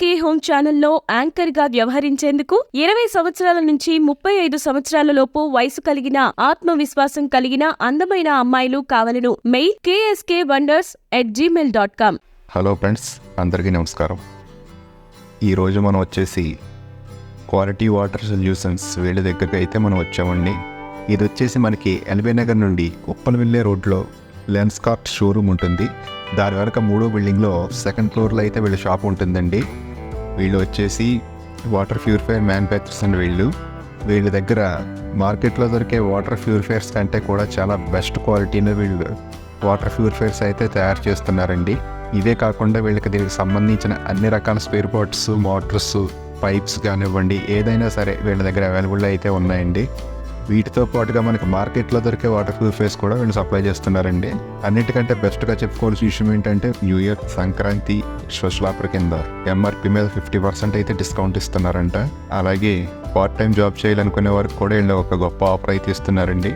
KSK home ఛానల్లో యాంకర్గా వ్యవహరించేందుకు ఇరవై సంవత్సరాల నుంచి ముప్పై ఐదు సంవత్సరాల లోపు వయసు కలిగిన ఆత్మవిశ్వాసం కలిగిన అందమైన అమ్మాయిలు కావలను. Mail KSK wonders at Gmail dot com. Hello friends అందరికీ నమస్కారం. ఈరోజు మనం వచ్చేసి క్వాలిటీ వాటర్ సొల్యూషన్స్ వీళ్ళ దగ్గరికి అయితే మనం వచ్చామండి. ఇది వచ్చేసి మనకి ఎల్బీ నగర్ నుండి ఉప్పల్ వెళ్ళే రోడ్లో లెన్స్ కార్ట్ షోరూమ్ ఉంటుంది. దాని వెనక మూడో బిల్డింగ్లో సెకండ్ ఫ్లోర్లో అయితే వీళ్ళ షాప్ ఉంటుందండి. వీళ్ళు వచ్చేసి వాటర్ ప్యూరిఫైర్ మ్యానుఫ్యాక్చర్స్ అండ్ వీళ్ళు. వీళ్ళ దగ్గర మార్కెట్లో దొరికే వాటర్ ప్యూరిఫైర్స్ కంటే కూడా చాలా బెస్ట్ క్వాలిటీలో వీళ్ళు వాటర్ ప్యూరిఫైర్స్ అయితే తయారు చేస్తున్నారండి. ఇదే కాకుండా వీళ్ళకి దీనికి సంబంధించిన అన్ని రకాల స్పేర్ పార్ట్స్ మోటార్స్ పైప్స్ కానివ్వండి ఏదైనా సరే వీళ్ళ దగ్గర అవైలబుల్ అయితే ఉన్నాయండి. వీటితో పాటుగా మనకి మార్కెట్లో దొరికే వాటర్ ప్యూరిఫైర్స్ కూడా వీళ్ళు సప్లై చేస్తున్నారండి. అన్నిటికంటే బెస్ట్గా చెప్పుకోవాల్సిన విషయం ఏంటంటే new year Sankranti social offer కింద ఎంఆర్పి మీద ఫిఫ్టీ పర్సెంట్ అయితే డిస్కౌంట్ ఇస్తున్నారంట. అలాగే పార్ట్ టైం జాబ్ చేయాలనుకునే వారికి కూడా వీళ్ళు ఒక గొప్ప ఆఫర్ అయితే ఇస్తున్నారండి.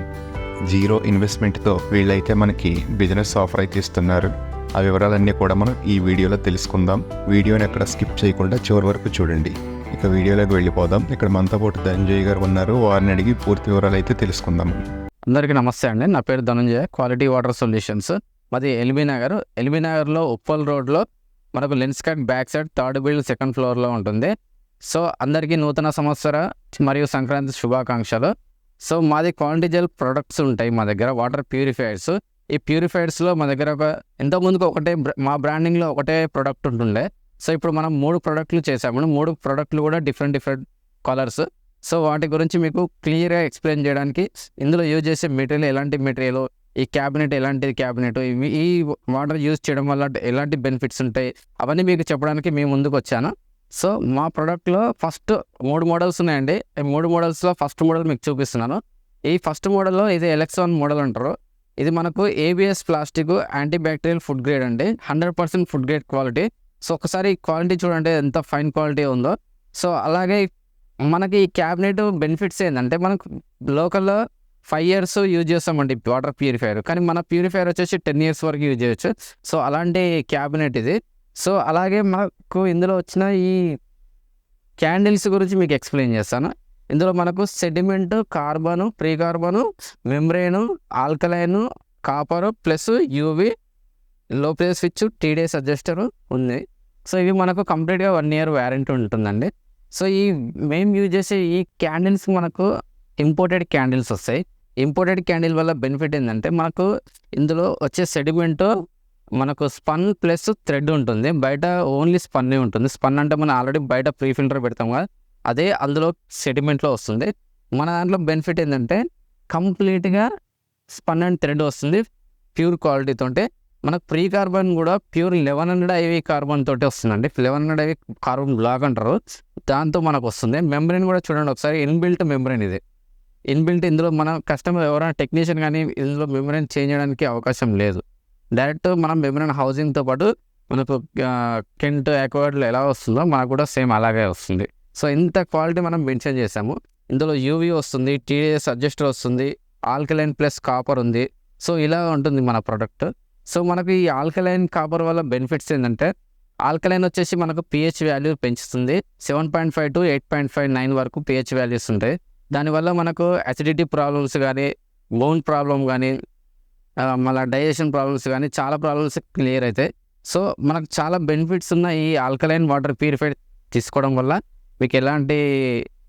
జీరో ఇన్వెస్ట్మెంట్తో వీళ్ళైతే మనకి బిజినెస్ ఆఫర్ అయితే ఇస్తున్నారు. ఆ వివరాలన్నీ కూడా మనం ఈ వీడియోలో తెలుసుకుందాం. వీడియోని ఎక్కడ స్కిప్ చేయకుండా చివరి వరకు చూడండి. ఇక వీడియోలోకి వెళ్ళిపోదాం. ఇక్కడ మనతో పాటు ధనంజయ్ గారు ఉన్నారు. వారిని అడిగి పూర్తి వివరాలు అయితే తెలుసుకుందాం. అందరికీ నమస్తే అండి. నా పేరు ధనంజయ క్వాలిటీ వాటర్ సొల్యూషన్స్ మాది ఎల్బీ నగర్. ఎల్బీ నగర్లో ఉప్పల్ రోడ్లో మనకు Lenskart back side third build second ఫ్లోర్లో ఉంటుంది. సో అందరికీ నూతన సంవత్సర మరియు సంక్రాంతి శుభాకాంక్షలు. సో మాది క్వాలిటీ జెల్ ప్రొడక్ట్స్ ఉంటాయి మా దగ్గర వాటర్ ప్యూరిఫైయర్స్ ఈ ప్యూరిఫైయర్స్లో మా దగ్గర ఒక ఇంతకుముందుకు ఒకటే మా బ్రాండింగ్లో ఒకటే ప్రోడక్ట్ ఉంటుండే. సో ఇప్పుడు మనం మూడు ప్రోడక్ట్లు చేసాము మూడు ప్రోడక్ట్లు కూడా డిఫరెంట్ డిఫరెంట్ కలర్స్. సో వాటి గురించి మీకు క్లియర్గా ఎక్స్ప్లెయిన్ చేయడానికి ఇందులో యూజ్ చేసే మెటీరియల్ ఎలాంటి మెటీరియల్ ఈ క్యాబినెట్ ఎలాంటి క్యాబినెట్ ఈ వాటర్ యూజ్ చేయడం వల్ల ఎలాంటి బెనిఫిట్స్ ఉంటాయి అవన్నీ మీకు చెప్పడానికి మేము ముందుకు వచ్చాను. సో మా ప్రోడక్ట్లో ఫస్ట్ మూడు మోడల్స్ ఉన్నాయండి. ఈ మూడు మోడల్స్లో ఫస్ట్ మోడల్ మీకు చూపిస్తున్నాను. ఈ ఫస్ట్ మోడల్లో ఇది ఎలక్ట్రాన్ మోడల్ అంటారు. ఇది మనకు ABS plastic anti bacterial food grade అండి. Hundred percent food grade quality. So ఒకసారి క్వాలిటీ చూడండి ఎంత ఫైన్ క్వాలిటీ ఉందో. సో అలాగే మనకి ఈ క్యాబినెట్ బెనిఫిట్స్ ఏంటంటే మనకు లోకల్లో ఫైవ్ ఇయర్స్ యూజ్ చేస్తామండి వాటర్ ప్యూరిఫైయర్. కానీ మన ప్యూరిఫైయర్ వచ్చేసి టెన్ ఇయర్స్ వరకు యూజ్ చేయొచ్చు. సో అలాంటి క్యాబినెట్ ఇది. సో అలాగే మనకు ఇందులో వచ్చిన ఈ క్యాండిల్స్ గురించి మీకు ఎక్స్ప్లెయిన్ చేస్తాను. ఇందులో మనకు sediment carbon pre carbon membrane alkaline copper plus UV low press switch TDS adjuster ఉంది. సో ఇవి మనకు కంప్లీట్గా వన్ ఇయర్ వ్యారంటీ ఉంటుందండి. సో ఈ మేము యూజ్ చేసే ఈ క్యాండిల్స్ మనకు ఇంపోర్టెడ్ క్యాండిల్స్ వస్తాయి. ఇంపోర్టెడ్ క్యాండిల్ వల్ల బెనిఫిట్ ఏంటంటే మనకు ఇందులో వచ్చే సెడిమెంట్ మనకు స్పన్ ప్లస్ థ్రెడ్ ఉంటుంది. బయట ఓన్లీ స్పన్నే ఉంటుంది. స్పన్ అంటే మనం ఆల్రెడీ బయట ప్రీ ఫిల్టర్ పెడతాం కదా అదే అందులో సెడిమెంట్లో వస్తుంది. మన దాంట్లో బెనిఫిట్ ఏంటంటే కంప్లీట్గా స్పన్ అండ్ థ్రెడ్ వస్తుంది. ప్యూర్ క్వాలిటీతో ఉంటే మనకు ప్రీ కార్బన్ కూడా pure eleven hundred IV carbon తోటి వస్తుందండి. Eleven hundred IV carbon block అంటారు. దాంతో మనకు వస్తుంది. మెమ్బ్రెయిన్ కూడా చూడండి ఒకసారి. ఇన్బిల్ట్ మెమ్బ్రెయిన్ ఇది. ఇన్బిల్ట్ ఇందులో మన కస్టమర్ ఎవరైనా టెక్నీషియన్ కానీ ఇందులో మెమ్బ్రెయిన్ చేంజ్ చేయడానికి అవకాశం లేదు. డైరెక్ట్ మనం మెమ్బ్రెయిన్ హౌసింగ్తో పాటు మనకు కెంట్ అక్వర్డ్లో ఎలా వస్తుందో మనకు కూడా సేమ్ అలాగే వస్తుంది. సో ఇంత క్వాలిటీ మనం మెన్షన్ చేసాము ఇందులో యూవీ వస్తుంది టీడీఎస్ అడ్జస్టర్ వస్తుంది ఆల్కలైన్ ప్లస్ కాపర్ ఉంది. సో ఇలా ఉంటుంది మన ప్రోడక్ట్. సో మనకు ఈ ఆల్కలైన్ కాపర్ వల్ల బెనిఫిట్స్ ఏంటంటే ఆల్కలైన్ వచ్చేసి మనకు పిహెచ్ వాల్యూ పెంచుతుంది. Seven point five to eight point five nine వరకు పిహెచ్ వాల్యూస్ ఉంటాయి. దానివల్ల మనకు అసిడిటీ ప్రాబ్లమ్స్ కానీ బోన్ ప్రాబ్లమ్ కానీ మళ్ళీ డైజెషన్ ప్రాబ్లమ్స్ కానీ చాలా ప్రాబ్లమ్స్ క్లియర్ అవుతాయి. సో మనకు చాలా బెనిఫిట్స్ ఉన్న ఈ ఆల్కలైన్ వాటర్ ప్యూరిఫైడ్ తీసుకోవడం వల్ల మీకు ఎలాంటి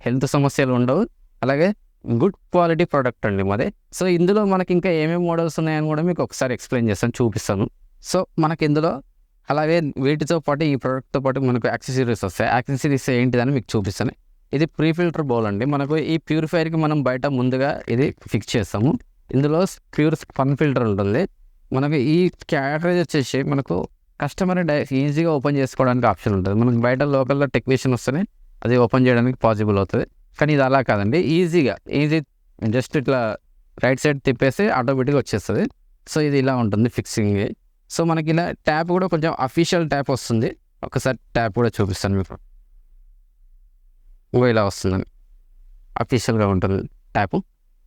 హెల్త్ సమస్యలు ఉండవు. అలాగే గుడ్ క్వాలిటీ ప్రోడక్ట్ అండి మాది. సో ఇందులో మనకి ఇంకా ఏమేమి మోడల్స్ ఉన్నాయని కూడా మీకు ఒకసారి ఎక్స్ప్లెయిన్ చేస్తాను చూపిస్తాను. సో మనకి ఇందులో అలాగే వీటితో పాటు ఈ ప్రోడక్ట్తో పాటు మనకు యాక్సెసరీస్ వస్తాయి. యాక్సెసరీస్ ఏంటిదని మీకు చూపిస్తాను. ఇది ప్రీ ఫిల్టర్ బౌల్ అండి. మనకు ఈ ప్యూరిఫైర్కి మనం బయట ముందుగా ఇది ఫిక్స్ చేస్తాము. ఇందులో ప్యూర్ ఫన్ ఫిల్టర్ ఉంటుంది. మనకు ఈ క్యాటరేజ్ వచ్చేసి మనకు కస్టమర్ డై ఈజీగా ఓపెన్ చేసుకోవడానికి ఆప్షన్ ఉంటుంది. మనకు బయట లోకల్లో టెక్నీషియన్ వస్తేనే అది ఓపెన్ చేయడానికి పాసిబుల్ అవుతుంది. కానీ ఇది అలా కాదండి. ఈజీగా ఈజీ జస్ట్ ఇట్లా రైట్ సైడ్ తిప్పేసి ఆటోమేటిక్గా వచ్చేస్తుంది. సో ఇది ఇలా ఉంటుంది ఫిక్సింగ్. సో మనకి ఇలా ట్యాప్ కూడా కొంచెం అఫీషియల్ ట్యాప్ వస్తుంది. ఒకసారి ట్యాప్ కూడా చూపిస్తాను మీకు. ఓ ఇలా వస్తుందని అఫీషియల్గా ఉంటుంది ట్యాప్.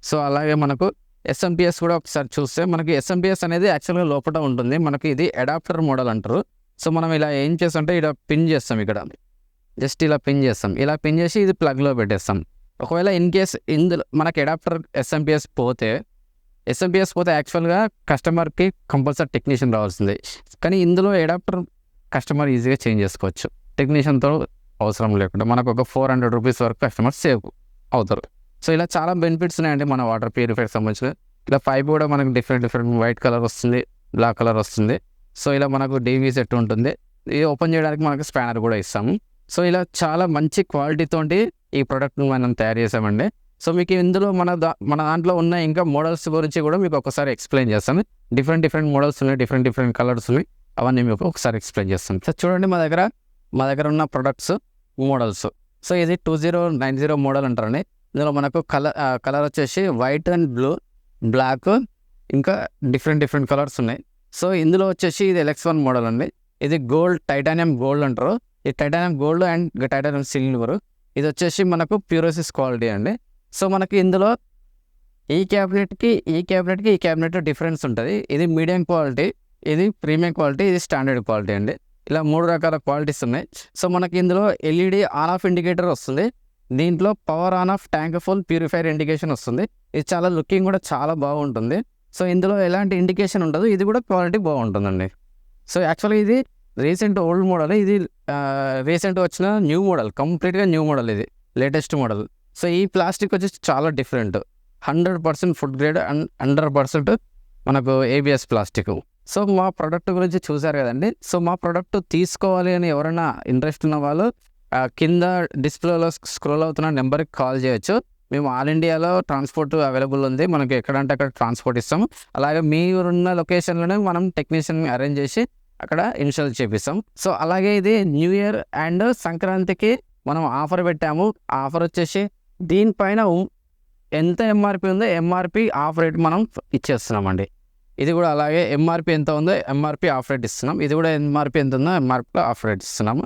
సో అలాగే మనకు ఎస్ఎంపిఎస్ కూడా ఒకసారి చూస్తే మనకి ఎస్ఎంపిఎస్ అనేది యాక్చువల్గా లోపల ఉంటుంది. మనకి ఇది అడాప్టర్ మోడల్ అంటారు. సో మనం ఇలా ఏం చేస్తామంటే ఇక్కడ పిన్ చేస్తాం ఇక్కడ. జస్ట్ ఇలా పిన్ చేస్తాం. ఇలా పిన్ చేసి ఇది ప్లగ్లో పెట్టేస్తాం. ఒకవేళ ఇన్ కేస్ ఇందులో మనకి అడాప్టర్ ఎస్ఎంపిఎస్ పోతే ఎస్ఎంపిఎస్ పోతే యాక్చువల్గా కస్టమర్కి కంపల్సరీ టెక్నీషియన్ రావాల్సిందే. కానీ ఇందులో అడాప్టర్ కస్టమర్ ఈజీగా చేంజ్ చేసుకోవచ్చు. టెక్నీషియన్తో అవసరం లేకుండా మనకు ఒక ఫోర్ హండ్రెడ్ రూపీస్ వరకు కస్టమర్ సేవ్ అవుతారు. సో ఇలా చాలా బెనిఫిట్స్ ఉన్నాయండి మన వాటర్ ప్యూరిఫైర్ సంబంధించిన. ఇలా పైప్ కూడా మనకు డిఫరెంట్ డిఫరెంట్ వైట్ కలర్ వస్తుంది బ్లాక్ కలర్ వస్తుంది. సో ఇలా మనకు డీవీ సెట్ ఉంటుంది. ఇది ఓపెన్ చేయడానికి మనకు స్పానర్ కూడా ఇస్తాము. సో ఇలా చాలా మంచి క్వాలిటీతోటి ఈ ప్రోడక్ట్ని మనం తయారు చేసామండి సో మీకు ఇందులో మన దా మన దాంట్లో ఉన్న ఇంకా మోడల్స్ గురించి కూడా మీకు ఒకసారి ఎక్స్ప్లెయిన్ చేస్తాను. డిఫరెంట్ డిఫరెంట్ మోడల్స్ ఉన్నాయి డిఫరెంట్ డిఫరెంట్ కలర్స్ ఉన్నాయి. అవన్నీ మీకు ఒకసారి ఎక్స్ప్లెయిన్ చేస్తాను. సో చూడండి మా దగ్గర మా దగ్గర ఉన్న ప్రొడక్ట్స్ మోడల్స్ సో ఇది two zero nine zero model అంటారండి. ఇందులో మనకు కలర్ కలర్ వచ్చేసి వైట్ అండ్ బ్లూ బ్లాక్ ఇంకా డిఫరెంట్ డిఫరెంట్ కలర్స్ ఉన్నాయి. సో ఇందులో వచ్చేసి ఇది ఎలక్స్ వన్ మోడల్ అండి. ఇది గోల్డ్ టైటానియం గోల్డ్ అంటారు. ఈ titanium gold and titanium silver ఇది వచ్చేసి మనకు ప్యూరోసిస్ క్వాలిటీ అండి. సో మనకి ఇందులో ఈ క్యాబినెట్కి ఈ క్యాబినెట్కి ఈ క్యాబినెట్ డిఫరెన్స్ ఉంటుంది. ఇది మీడియం క్వాలిటీ ఇది ప్రీమియం క్వాలిటీ ఇది స్టాండర్డ్ క్వాలిటీ అండి. ఇలా మూడు రకాల క్వాలిటీస్ ఉన్నాయి. సో మనకి ఇందులో ఎల్ఈడి ఆన్ ఆఫ్ ఇండికేటర్ వస్తుంది. దీంట్లో power on off tank full purifier indication వస్తుంది. ఇది చాలా లుకింగ్ కూడా చాలా బాగుంటుంది. సో ఇందులో ఎలాంటి ఇండికేషన్ ఉండదు. ఇది కూడా క్వాలిటీ బాగుంటుందండి. సో యాక్చువల్గా ఇది రీసెంట్ ఓల్డ్ మోడల్ ఇది రీసెంట్ వచ్చిన న్యూ మోడల్ కంప్లీట్గా న్యూ మోడల్ ఇది లేటెస్ట్ మోడల్. సో ఈ ప్లాస్టిక్ వచ్చేసి చాలా different. Hundred percent food grade and hundred percent మనకు ఏబిఎస్ ప్లాస్టిక్. సో మా ప్రోడక్ట్ గురించి చూసారు కదండి. సో మా ప్రోడక్ట్ తీసుకోవాలి అని ఎవరైనా ఇంట్రెస్ట్ ఉన్న వాళ్ళు కింద డిస్ప్లేలో స్క్రోల్ అవుతున్న నెంబర్కి కాల్ చేయొచ్చు. మేము ఆల్ ఇండియాలో ట్రాన్స్పోర్ట్ అవైలబుల్ ఉంది. మనకి ఎక్కడంటే అక్కడ ట్రాన్స్పోర్ట్ ఇస్తాం అలాగే మీరున్న లొకేషన్లోనే మనం టెక్నీషియన్ అరేంజ్ చేసి అక్కడ ఇన్స్టాల్ చేపిస్తాం. సో అలాగే ఇది న్యూ ఇయర్ అండ్ సంక్రాంతికి మనం ఆఫర్ పెట్టాము. ఆఫర్ వచ్చేసి దీనిపైన ఎంత ఎంఆర్పి ఉందో ఎంఆర్పి ఆఫ్ రేట్ మనం ఇచ్చేస్తున్నామండి. ఇది కూడా అలాగే ఎంఆర్పి ఎంత ఉందో ఎంఆర్పి ఆఫ్ రేట్ ఇస్తున్నాం. ఇది కూడా ఎంఆర్పి ఎంత ఉందో ఎంఆర్పి ఆఫ్ రేట్ ఇస్తున్నాము.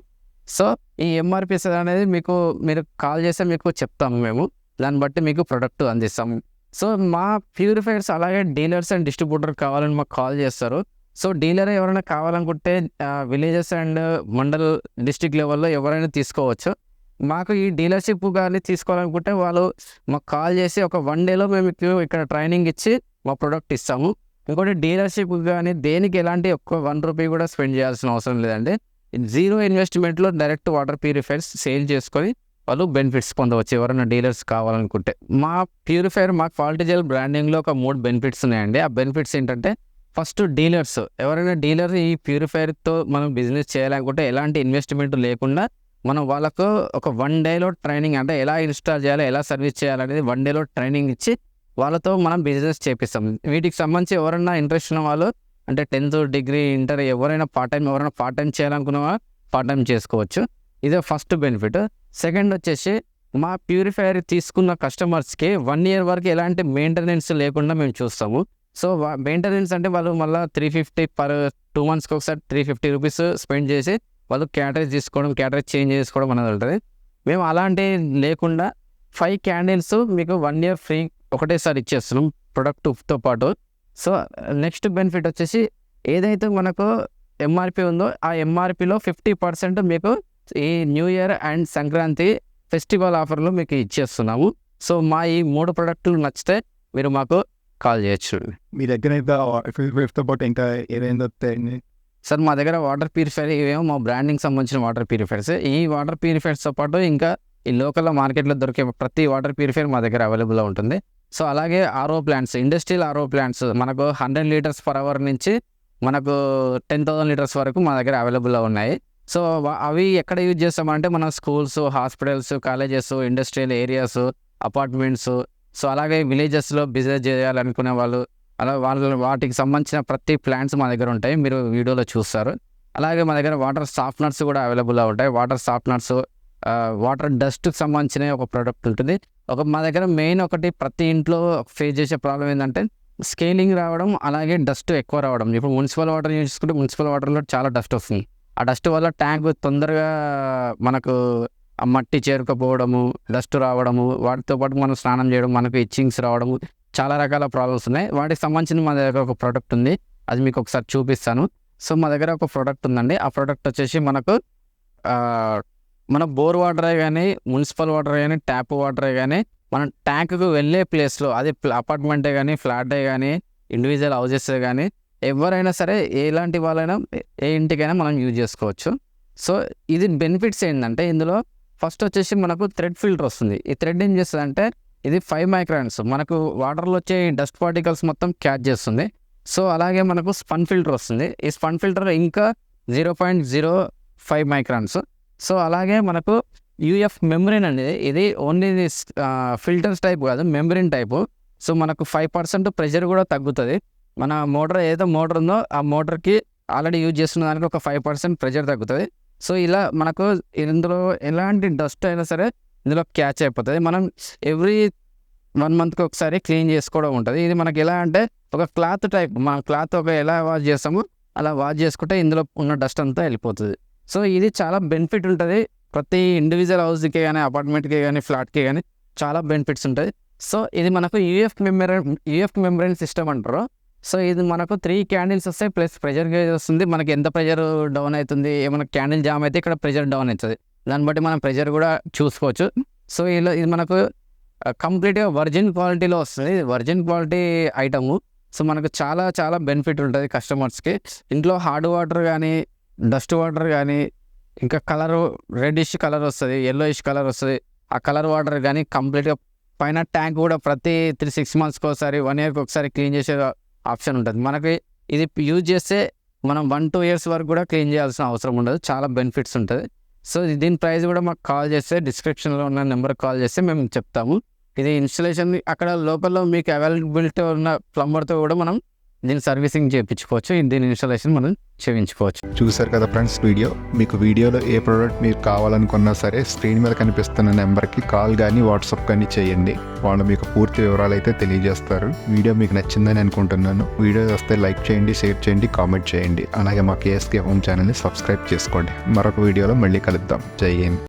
సో ఈ ఎంఆర్పి అనేది మీకు మీరు కాల్ చేస్తే మీకు చెప్తాము మేము. దాన్ని బట్టి మీకు ప్రొడక్ట్ అందిస్తాము. సో మా ప్యూరిఫైర్స్ అలాగే డీలర్స్ అండ్ డిస్ట్రిబ్యూటర్ కావాలని మాకు కాల్ చేస్తారు. సో డీలర్ ఎవరైనా కావాలనుకుంటే విలేజెస్ అండ్ మండల్ డిస్టిక్ లెవెల్లో ఎవరైనా తీసుకోవచ్చు. మాకు ఈ డీలర్షిప్ కానీ తీసుకోవాలనుకుంటే వాళ్ళు మాకు కాల్ చేసి ఒక వన్ డేలో మేము ఇక్కడ ట్రైనింగ్ ఇచ్చి మా ప్రొడక్ట్ ఇస్తాము. ఇంకోటి డీలర్షిప్ కానీ దేనికి ఎలాంటి ఒక్క వన్ రూపీ కూడా స్పెండ్ చేయాల్సిన అవసరం లేదండి. జీరో ఇన్వెస్ట్మెంట్లో డైరెక్ట్ వాటర్ ప్యూరిఫైర్స్ సేల్ చేసుకొని వాళ్ళు బెనిఫిట్స్ పొందవచ్చు ఎవరైనా డీలర్స్ కావాలనుకుంటే. మా ప్యూరిఫైర్ మా క్వాలిటీ జెల్ బ్రాండింగ్లో ఒక మూడు బెనిఫిట్స్ ఉన్నాయండి. ఆ బెనిఫిట్స్ ఏంటంటే ఫస్ట్ డీలర్స్. ఎవరైనా డీలర్ ఈ ప్యూరిఫైర్తో మనం బిజినెస్ చేయాలనుకుంటే ఎలాంటి ఇన్వెస్ట్మెంట్ లేకుండా మనం వాళ్ళకు ఒక వన్ డేలో ట్రైనింగ్ అంటే ఎలా ఇన్స్టాల్ చేయాలి ఎలా సర్వీస్ చేయాలనేది వన్ డేలో ట్రైనింగ్ ఇచ్చి వాళ్ళతో మనం బిజినెస్ చేపిస్తాం. వీటికి సంబంధించి ఎవరైనా ఇంట్రెస్ట్ ఉన్న వాళ్ళు అంటే టెన్త్ డిగ్రీ ఇంటర్ ఎవరైనా పార్ట్ టైం ఎవరైనా పార్ట్ టైం చేయాలనుకున్న పార్ట్ టైం చేసుకోవచ్చు. ఇదే ఫస్ట్ బెనిఫిట్. సెకండ్ వచ్చేసి మా ప్యూరిఫైయర్ తీసుకున్న కస్టమర్స్కి వన్ ఇయర్ వరకు ఎలాంటి మెయింటెనెన్స్ లేకుండా మేము చూస్తాము. సో మెయింటెనెన్స్ అంటే వాళ్ళు మళ్ళీ త్రీ ఫిఫ్టీ పర్ టూ మంత్స్కి ఒకసారి త్రీ ఫిఫ్టీ రూపీస్ స్పెండ్ చేసి వాళ్ళు క్యాటరేజ్ తీసుకోవడం క్యాటరేజ్ చేంజ్ చేసుకోవడం అనేది ఉంటుంది మేము అలాంటి లేకుండా ఫైవ్ క్యాండిల్స్ మీకు వన్ ఇయర్ ఫ్రీ ఒకటేసారి ఇచ్చేస్తున్నాం ప్రొడక్ట్తో పాటు. సో నెక్స్ట్ బెనిఫిట్ వచ్చేసి ఏదైతే మనకు ఎంఆర్పి ఉందో ఆ ఎంఆర్పిలో ఫిఫ్టీ పర్సెంట్ మీకు ఈ new year and Sankranti festival ఆఫర్లో మీకు ఇచ్చేస్తున్నాము. సో మా ఈ మూడు ప్రొడక్టులు నచ్చితే మీరు మాకు కాల్ చేయొచ్చు. మీ దగ్గర ఫిఫ్త్ పాటు ఇంకా ఏదైనా వస్తాయండి సార్ మా దగ్గర వాటర్ ప్యూరిఫైర్ ఇవేమో మా బ్రాండింగ్ సంబంధించిన వాటర్ ప్యూరిఫైర్స్ ఈ వాటర్ ప్యూరిఫైర్స్తో పాటు ఇంకా ఈ లోకల్ మార్కెట్లో దొరికే ప్రతి వాటర్ ప్యూరిఫైర్ మా దగ్గర అవైలబుల్లో ఉంటుంది. సో అలాగే RO plants industrial RO plants మనకు హండ్రెడ్ లీటర్స్ పర్ అవర్ నుంచి మనకు టెన్ థౌసండ్ లీటర్స్ వరకు మా దగ్గర అవైలబుల్లో ఉన్నాయి. సో అవి ఎక్కడ యూజ్ చేస్తామంటే మన schools hospitals colleges industrial areas apartments so అలాగే విలేజెస్లో బిజినెస్ చేయాలనుకునే వాళ్ళు అలా వాళ్ళ వాటికి సంబంధించిన ప్రతి ప్లాంట్స్ మా దగ్గర ఉంటాయి మీరు వీడియోలో చూస్తారు. అలాగే మా దగ్గర వాటర్ సాఫ్ట్నర్స్ కూడా అవైలబుల్గా ఉంటాయి. వాటర్ సాఫ్ట్నర్స్ వాటర్ డస్ట్కి సంబంధించిన ఒక ప్రోడక్ట్ ఉంటుంది. ఒక మా దగ్గర మెయిన్ ఒకటి ప్రతి ఇంట్లో ఫేస్ చేసే ప్రాబ్లం ఏంటంటే స్కేలింగ్ రావడం అలాగే డస్ట్ ఎక్కువ రావడం. ఇప్పుడు మున్సిపల్ వాటర్ యూజ్ చేసుకుంటే మున్సిపల్ వాటర్లో చాలా డస్ట్ వస్తుంది. ఆ డస్ట్ వల్ల ట్యాంక్ తొందరగా మనకు ఆ మట్టి చేరుకపోవడము డస్ట్ రావడము వాటితో పాటు మనం స్నానం చేయడం మనకు ఇచ్చింగ్స్ రావడము చాలా రకాల ప్రాబ్లమ్స్ ఉన్నాయి. వాటికి సంబంధించిన మా దగ్గర ఒక ప్రోడక్ట్ ఉంది. అది మీకు ఒకసారి చూపిస్తాను. సో మా దగ్గర ఒక ప్రోడక్ట్ ఉందండి. ఆ ప్రోడక్ట్ వచ్చేసి మనకు మన బోర్ వాటరే కానీ మున్సిపల్ వాటర్ కానీ ట్యాప్ వాటరే కానీ మనం ట్యాంక్కు వెళ్ళే ప్లేస్లో అది అపార్ట్మెంటే కానీ ఫ్లాటే కానీ ఇండివిజువల్ హౌజెస్ కానీ ఎవరైనా సరే ఎలాంటి వాళ్ళైనా ఏ ఇంటికైనా మనం యూజ్ చేసుకోవచ్చు. సో ఇది బెనిఫిట్స్ ఏంటంటే ఇందులో ఫస్ట్ వచ్చేసి మనకు థ్రెడ్ ఫిల్టర్ వస్తుంది. ఈ థ్రెడ్ ఏం చేస్తుంది అంటే ఇది ఫైవ్ మైక్రాన్స్. మనకు వాటర్లో వచ్చే డస్ట్ పార్టికల్స్ మొత్తం క్యాచ్ చేస్తుంది. సో అలాగే మనకు స్పన్ ఫిల్టర్ వస్తుంది. ఈ స్పన్ ఫిల్టర్ ఇంకా zero point zero five microns. So అలాగే మనకు యూఎఫ్ మెమరీన్ అనేది ఇది ఓన్లీ ఫిల్టర్స్ టైప్ కాదు మెమరీన్ టైపు. సో మనకు ఫైవ్ పర్సెంట్ ప్రెషర్ కూడా తగ్గుతుంది. మన మోటార్ ఏదైతే మోటార్ ఉందో ఆ మోటార్కి ఆల్రెడీ యూజ్ చేస్తున్న దానికి ఒక ఫైవ్ పర్సెంట్ ప్రెషర్ తగ్గుతుంది. సో ఇలా మనకు ఇందులో ఎలాంటి డస్ట్ అయినా సరే ఇందులో క్యాచ్ అయిపోతుంది. మనం ఎవ్రీ వన్ మంత్కి ఒకసారి క్లీన్ చేసుకోవడం ఉంటుంది. ఇది మనకి ఎలా అంటే ఒక క్లాత్ టైప్ మన క్లాత్ ఒక ఎలా వాష్ చేస్తామో అలా వాష్ చేసుకుంటే ఇందులో ఉన్న డస్ట్ అంతా వెళ్ళిపోతుంది. సో ఇది చాలా బెనిఫిట్ ఉంటుంది. ప్రతి ఇండివిజువల్ హౌస్కి కానీ అపార్ట్మెంట్కి కానీ ఫ్లాట్కి కానీ చాలా బెనిఫిట్స్ ఉంటాయి. సో ఇది మనకు UF memory UF memory system అంటారు. సో ఇది మనకు త్రీ క్యాండిల్స్ వస్తాయి ప్లస్ ప్రెషర్ గేజ్ వస్తుంది. మనకి ఎంత ప్రెషర్ డౌన్ అవుతుంది ఏమైనా క్యాండిల్ జామ్ అయితే ఇక్కడ ప్రెషర్ డౌన్ అవుతుంది. దాన్ని బట్టి మనం ప్రెషర్ కూడా చూసుకోవచ్చు. సో ఇలా ఇది మనకు కంప్లీట్గా వర్జిన్ క్వాలిటీలో వస్తుంది. వర్జిన్ క్వాలిటీ ఐటము సో మనకు చాలా చాలా బెనిఫిట్ ఉంటుంది కస్టమర్స్కి ఇంట్లో హార్డ్ వాటర్ కానీ డస్ట్ వాటర్ కానీ ఇంకా కలర్ రెడ్డిష్ కలర్ వస్తుంది ఎల్లోయిష్ కలర్ వస్తుంది. ఆ కలర్ వాటర్ కానీ కంప్లీట్గా పైన ట్యాంక్ కూడా ప్రతి త్రీ సిక్స్ మంత్స్కి ఒకసారి వన్ ఇయర్కి ఒకసారి క్లీన్ చేసే ఆప్షన్ ఉంటుంది. మనకి ఇది యూజ్ చేస్తే మనం వన్ టూ ఇయర్స్ వరకు కూడా క్లీన్ చేయాల్సిన అవసరం ఉండదు. చాలా బెనిఫిట్స్ ఉంటుంది. సో దీని ప్రైస్ కూడా మాకు కాల్ చేస్తే డిస్క్రిప్షన్లో ఉన్న నెంబర్కి కాల్ చేస్తే మేము చెప్తాము. ఇది ఇన్స్టలేషన్ అక్కడ లోపల మీకు అవైలబిలిటీ ఉన్న ప్లంబర్తో కూడా మనం దీని సర్వీసింగ్ చేయించుకోవచ్చు దీని ఇన్స్టాలేషన్ మనం చేయించుకోవచ్చు. చూశారు కదా ఫ్రెండ్స్ వీడియో? మీకు వీడియోలో ఏ ప్రోడక్ట్ మీరు కావాలనుకున్నా సరే స్క్రీన్ మీద కనిపిస్తున్న నెంబర్కి కాల్ కానీ వాట్సాప్ కానీ చేయండి. వాళ్ళు మీకు పూర్తి వివరాలు అయితే తెలియజేస్తారు. వీడియో మీకు నచ్చిందని అనుకుంటున్నాను. వీడియో వస్తే లైక్ చేయండి షేర్ చేయండి కామెంట్ చేయండి. అలాగే మా కేఎస్కే హోమ్ ఛానల్ని సబ్స్క్రైబ్ చేసుకోండి. మరొక వీడియోలో మళ్ళీ కలుద్దాం. జై హింద్.